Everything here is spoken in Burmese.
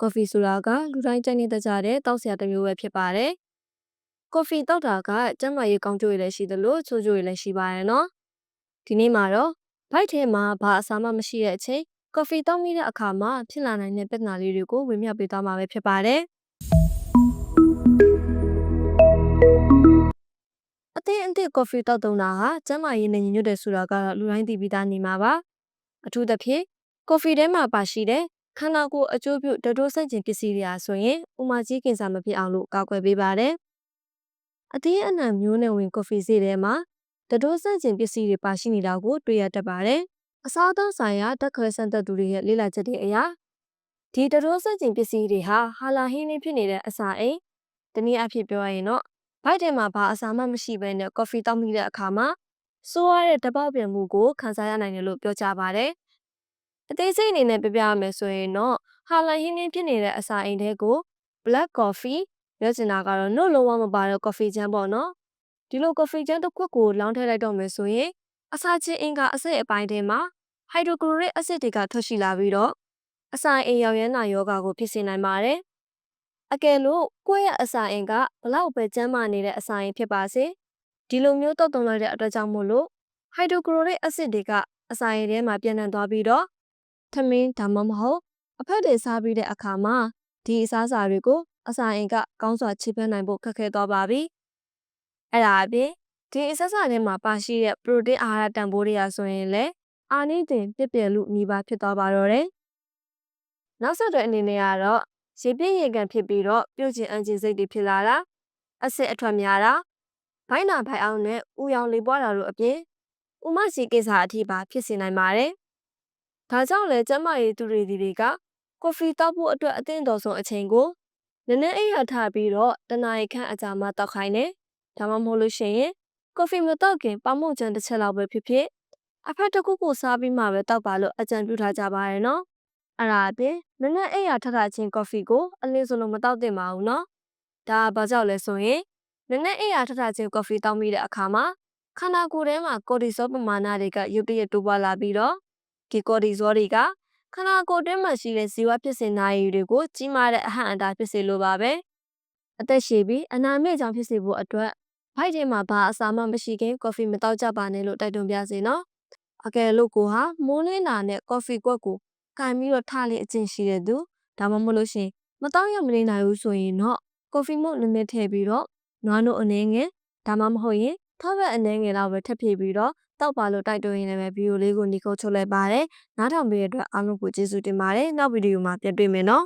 ကော်ဖီဆိုတာကလူတိုင်းကြိုက်နေတဲ့ကြတဲ့တောက်စရာတစ်မျိုးပဲဖြစ်ပါတယ်။ကော်ဖီတောက်တာကကျန်းမာရေးကောင်းကျိုးတွေလည်းရှိသလိုချိုးကျိုးတွေလည်းရှိပါတယ်နော်။ဒီနေ့မှာတော့ဘိုက်ထဲမှာဘာအစာမှမရှိတဲ့အချိန်ကော်ဖီတောက်မိတဲ့အခါမှာဖြစ်လာနိုင်တဲ့ပြဿနာလေးတွေကိုဝေမျှပေးသွားမှာပဲဖြစ်ပါတယ်။အသင်းအသင့်ကော်ဖီတောက်တုံတာဟာကျန်းမာရေးနဲ့ညီညွတ်တယ်ဆိုတာကတော့လူတိုင်းသိပြီးသားနေမှာပါ။အထူးသဖြင့်ကော်ဖီထဲမှာပါရှိတဲ့ ခန္ဓာကိုယ်အကျိုးပြုဒတိုးဆန့်ကျင်ပစ္စည်းတွေဟာဆိုရင်ဥမာကြီးကင်ဆာမဖြစ်အောင်လို့ကာကွယ်ပေးပါတယ်။အသင်းအနှံမျိုးနဲ့ဝင်ကော်ဖီဈေးထဲမှာဒတိုးဆန့်ကျင်ပစ္စည်းတွေပါရှိနေတာကိုတွေ့ရတတ်ပါတယ်။အစားအသောက်ဆိုင်ရာတက်ခွဲစမ်းသပ်သူတွေရဲ့လေ့လာချက်တွေအရဒီဒတိုးဆန့်ကျင်ပစ္စည်းတွေဟာဟာလာဟင်းလေးဖြစ်နေတဲ့အစာအိမ်တနည်းအားဖြင့်ပြောရရင်တော့ဘိုက်ထဲမှာဘာအစာမှမရှိဘဲနဲ့ကော်ဖီတောက်မိတဲ့အခါမှာစိုးရတဲ့တပေါက်ပြန်မှုကိုခံစားရနိုင်တယ်လို့ပြောကြပါတယ်။ အသေးစိတ်အနေနဲ့ပြပြရမယ်ဆိုရင်တော့ဟာလာဟင်းလေးဖြစ်နေတဲ့အစာအိမ်တဲကို black coffee ပြောချင်တာကတော့နှုတ်လုံးဝမပါတဲ့ coffee ချမ်းပေါ့နော်။ဒီလို coffee ချမ်းတစ်ခွက်ကိုလောင်းထည့်လိုက်တော့မယ်ဆိုရင်အစာချင်းအင်ကအစိတ်အပိုင်းထဲမှာဟိုက်ဒရိုကလိုရစ်အဆစ်တွေကထွက်ရှိလာပြီးတော့အစာအိမ်ရောက်ရမ်းနာယောဂါကိုဖြစ်စေနိုင်ပါတယ်။အကယ်လို့ကိုယ့်ရဲ့အစာအိမ်ကဘလောက်ပဲကျန်းမာနေတဲ့အစာအိမ်ဖြစ်ပါစေဒီလိုမျိုးတောက်တုံလိုက်တဲ့အတွက်ကြောင့်မို့လို့ဟိုက်ဒရိုကလိုရစ်အဆစ်တွေကအစာအိမ်ထဲမှာပြန့်နှံ့သွားပြီးတော့ ထမင်းဒါမှမဟုတ်အဖက်တွေစားပြီးတဲ့အခါမှာဒီအစားအစာတွေကိုအစာအိမ်ကကောင်းစွာခြေဖက်နိုင်ဖို့ခက်ခဲသွားပါပြီ။အဲ့ဒါအပြင်ဒီအစားအစာထဲမှာပါရှိတဲ့ပရိုတင်းအာဟာရတန်ဖိုးတွေကဆိုရင်လည်းအာနိသင်ပြည့်ပြည့်လူနီးပါးဖြစ်သွားပါတော့တယ်။နောက်ဆက်တွဲအနေနဲ့ကတော့ရေပြည့်ရေကန်ဖြစ်ပြီးတော့ပြုတ်ချင်အန်ချင်စိတ်တွေဖြစ်လာတာအဆစ်အထွက်များတာဘိုင်းနာဘိုင်အောင်နဲ့ဥယောင်လေးပွားတာတို့အပြင်ဥမစီကိစ္စအထိပါဖြစ်စေနိုင်ပါတယ်။ ဒါကြောင့်လဲကျမရေးသူတွေဒီတွေကကော်ဖီတောက်ဖို့အတွက်အသင့်တော်ဆုံးအချိန်ကိုနည်းနည်းအိပ်ရထားပြီးတော့တနာရီခန့်အကြာမှတောက်ခိုင်းတယ်။ဒါမှမဟုတ်လို့ရှိရင်ကော်ဖီမတောက်ခင်ပေါမုံချန်တစ်ချက်လောက်ပဲဖြစ်ဖြစ်အဖက်တစ်ခုခုစားပြီးမှပဲတောက်ပါလို့အကြံပြုထားကြပါရနော်။အဲ့ဒါအပြင်နည်းနည်းအိပ်ရထထချင်းကော်ဖီကိုအလင်းစလုံးမတောက်သင့်ပါဘူးနော်။ဒါကဘာကြောင့်လဲဆိုရင်နည်းနည်းအိပ်ရထထချင်းကော်ဖီတောက်မိတဲ့အခါမှာခန္ဓာကိုယ်ထဲမှာကော်တီဇောပမာဏတွေကရုတ်တရက်တိုးပွားလာပြီးတော့ ဒီကော်တီဇောတွေကခန္ဓာကိုယ်တွင်းမှာရှိတဲ့ဇီဝဖြစ်စဉ်နာရီတွေကိုကြီးမားတဲ့အဟန့်အတားဖြစ်စေလိုပါပဲအသက်ရှည်ပြီးအနာမဲ့ကြောင့်ဖြစ်စေဖို့အတွက်ဘိုက်ထဲမှာဘာအစာမှမရှိခင်ကော်ဖီမတောက်ကြပါနဲ့လို့တိုက်တွန်းပြစေနော်အကယ်လို့ကိုဟာမိုးလင်းလာနဲ့ကော်ဖီကွက်ကိုကင်ပြီးတော့ထားလေအကျင့်ရှိတဲ့သူဒါမှမဟုတ်လို့ရှင်မတောက်ရမနေနိုင်ဘူးဆိုရင်တော့ကော်ဖီမို့နည်းနည်းထည့်ပြီးတော့နွားနို့အနေငယ်ဒါမှမဟုတ်ရင်ထောက်ဘက်အနေငယ်လောက်ပဲထပ်ဖြည့်ပြီးတော့ တောက်ပါလို့တိုက်တွန်းရင်းနဲ့ပဲဗီဒီယိုလေးကိုညီကုတ်ချုပ်လိုက်ပါတယ်နားထောင်ပေးတဲ့အတွက်အားလုံးကိုကျေးဇူးတင်ပါတယ်နောက်ဗီဒီယိုမှာပြန်တွေ့မယ်နော်